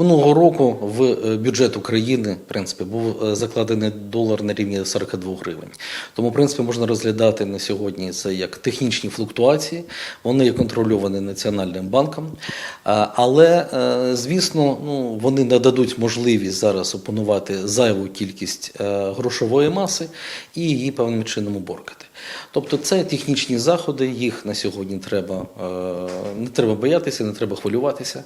Минулого року в е, бюджет України в принципі був е, закладений долар на рівні 42 гривень. Тому, в принципі, можна розглядати на сьогодні це як технічні флуктуації. Вони є контрольовані Національним банком. Але, е, звісно, ну, вони нададуть можливість зараз опанувати зайву кількість грошової маси і її певним чином уборкати. Тобто це технічні заходи, їх на сьогодні треба е, не треба боятися, не треба хвилюватися.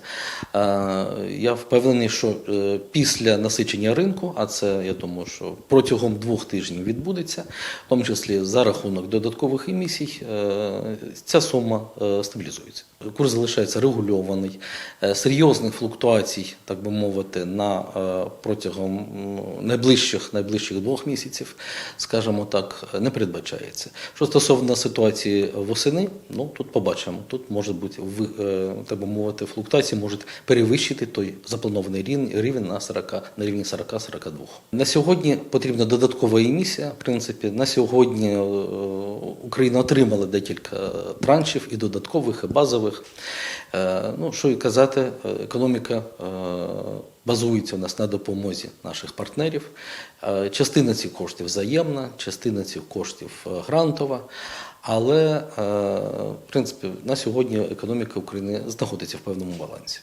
Е, Я впевнений, що е, після насичення ринку, а це я думаю, що протягом двох тижнів відбудеться, в тому числі за рахунок додаткових емісій, ця сума стабілізується. Курс залишається регульований, серйозних флуктуацій, так би мовити, на протягом найближчих найближчих двох місяців, скажімо так, не передбачається. Що стосовно ситуації восени, ну тут побачимо. Тут може бути ви- е, мовити, флуктуації можуть перевищити той запланований рівень, на 40, на рівні 40-42. На сьогодні потрібна додаткова емісія. В принципі, на сьогодні е, Україна отримала декілька траншів і додаткових, і базових. Е, Ну, що і казати, економіка базується у нас на допомозі наших партнерів. Е, Частина цих коштів взаємна, частина цих коштів е, грантова. Але, е, в принципі, на сьогодні економіка України знаходиться в певному балансі.